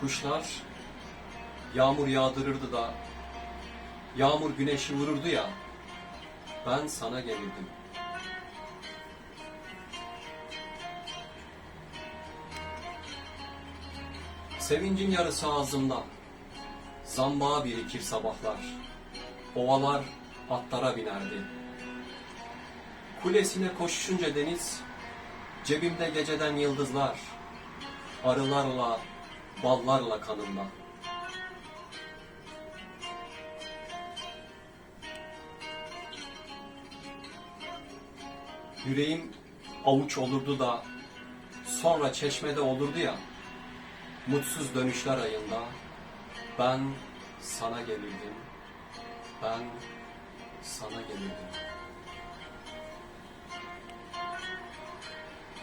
Kuşlar yağmur yağdırırdı da yağmur güneşi vururdu ya ben sana gelirdim. Sevincin yarısı ağzımda. Zambağa birikir sabahlar. Ovalar atlara binerdi. Kulesine koşuşunca deniz, cebimde geceden yıldızlar. Arılarla, ballarla kanımda. Yüreğim avuç olurdu da sonra çeşmede olurdu ya. Mutsuz dönüşler ayında ben sana gelirdim. Ben sana gelirdim.